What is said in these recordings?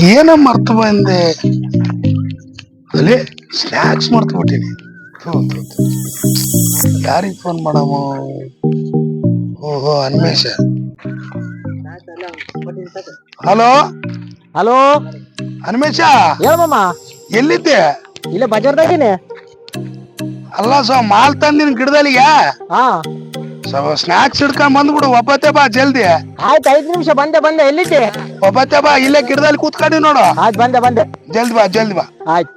ಏನ ಮರ್ತು ಬಂದೆ? ಅಲ್ಲೇ ಸ್ನ್ಯಾಕ್ಸ್ ಮರ್ತು ಬಿಟ್ಟಿನಿ. ಯಾರಿಗೆ ಫೋನ್ ಮಾಡಮ್ಮ? ಓಹೋ ಅನ್ಮೇಷ. ಹಲೋ? ಹಲೋ? ಅನ್ಮೇಷ? ಹೇಳಮ್ಮ ಎಲ್ಲಿದ್ದೆ? ಇಲ್ಲೇ ಬಜಾರ್ದಾಗಿನಿ. ಅಲ್ಲ ಸೊ ಮಾಲ್ ತಂದಿನ ಗಿಡದಲ್ಲಿಗೆ ಹಾ. ಸೊ ಸ್ನ್ಯಾಕ್ಸ್ ಹಿಡ್ಕೊಂಡ್ ಬಂದ್ಬಿಡು ಒಬ್ಬತ್ತೆ ಬಾ ಜಲ್ದಿ ಆಯ್ತು ಐದು ನಿಮಿಷ ಬಂದೆ ಬಂದೆ ಎಲ್ಲಿದ್ದೆ? ಒಬ್ಬತ್ತೆ ಬಾ ಇಲ್ಲೇ ಗಿಡದಲ್ಲಿ ಕೂತ್ಕೊಂಡಿ ನೋಡು. ಆಯ್ತು ಬಂದೆ ಬಂದೆ. ಜಲ್ದಿ ಬಾ ಜಲ್ದಿ ಬಾ. ಆಯ್ತು.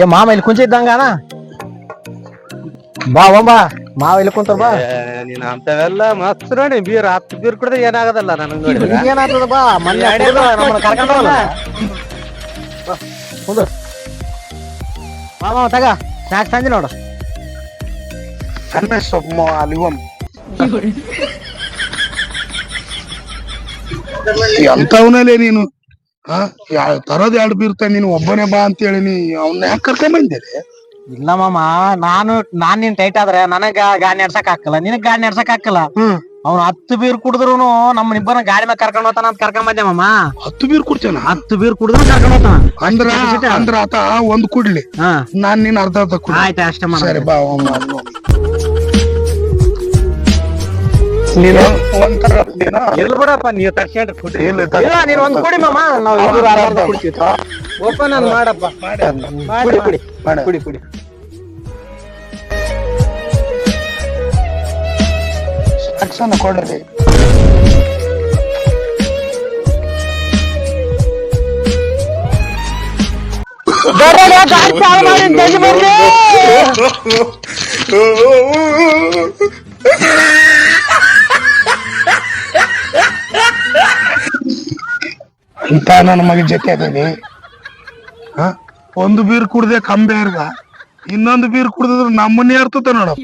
ಏ ಮಾಮ ಇಲ್ಲಿ ಕುಂಚಿದ್ದಂಗ ಅಣ್ಣ ಬಾ ಒಂಬ ಮಾವ ಇಲ್ಲಿ ಕುಂತ ಬಾ. ನೀನ್ ಅಂತವೆಲ್ಲ ಮಸ್ತ್ ನೋಡಿ ಬೀರ್ ಹತ್ತು ಬೀರ್ ಕುಡಿದ್ರೆ ಏನಾಗದಲ್ಲ ನನಗ್ ನೋಡಿದ್ರ ಏನಾಗ್ತದ ಬಾ. ಮೊನ್ನೆ ಕುಡ್ದು ಬಾ, ಕುಂದ್ರು. ತಗ. ತಂದಿ ನೋಡು. ಸೊಮ್ಮ ಅಲಿವಂ. ಎಂತವನಲ್ಲೇ ನೀನು? ಹಾ? ತರದ ಎರಡು ಬೀರ್ತ ನೀನು ಒಬ್ಬನೇ ಬಾ ಅಂತ ಹೇಳಿ ಅವ್ನ ಯಾಕೆ ಕರ್ಕೊಂಡ್ ಬಂದಿರಿ ಇಲ್ಲ ಮಾಮ ನಾನು ನಾನ್ ನಿನ್ ಟೈಟ್ ಆದ್ರೆ ನನಗ ಗಾಡಿ ನಡ್ಸಕ್ ಹಾಕಲ್ಲ. ನಿನಗ್ ಗಾಡಿ ನಡ್ಸಕ್ ಹಾಕಲ್ಲ. ಹ್ಮ್. ಅವ್ನು ಹತ್ತು ಬೀರ್ ಕುಡಿದ್ರು ನಮ್ಮ ಇಬ್ಬರನ್ನ ಗಾಡಿ ಮೇಲೆ ಕರ್ಕೊಂಡ್ ಹೋಗ್ತಾನ ಅಂತ ಕರ್ಕೊಂಡ್ ಬಂದೆ ಮಾಮ. ಹತ್ತು ಬೀರ್ ಕುಡ್ತಾನ? ಹತ್ತು ಬೀರ್ ಕುಡಿದ್ರು ಕರ್ಕೊಂಡ್ ಹೋಗ್ತಾನ. ಅಂದ್ರ ಅಂದ್ರ ಆತ ಒಂದ್ ಕುಡ್ಲಿ. ಹಾ. ನಾನ್ ನೀನ್ ಅರ್ಧ ಅರ್ಧ ಕುಡ್ ಆಯ್ತು ಅಷ್ಟೇ ಮಾಡ ಸರಿ ಬಾ. ನೀನು ಒಂಥರ ನೀನು ಇರ್ಲಿ ಬಿಡಪ್ಪ ನೀವ್ ತರ್ಸ್ಕೊಂಡ್ರೆ ಕುಡ್ರಿ ಇಲ್ಲ ಇಲ್ಲ. ನೀನ್ ಒಂದ್ ಕುಡಿ ಮಾಮ. ನಾವ್ ಓಪನ್ ಮಾಡಪ್ಪ. ಕುಡಿ ಕುಡಿ. ಕುಡಿ ಕುಡಿ. ಸಾಕ್ಸನ್ನ ಕೊಡ್ರಿ. ಇಂತ ನನ್ನ ಮಗ ಜೊತೆ ಅದೀನಿ ಒಂದು ಬೀರ್ ಕುಡ್ದೆ ಕಂಬೆ ಇರ್ದ ಇನ್ನೊಂದು ಬೀರ್ ಕುಡ್ದಿದ್ರೆ ನಮ್ಮನ್ನೇ ಇರ್ತದ ನೋಡು.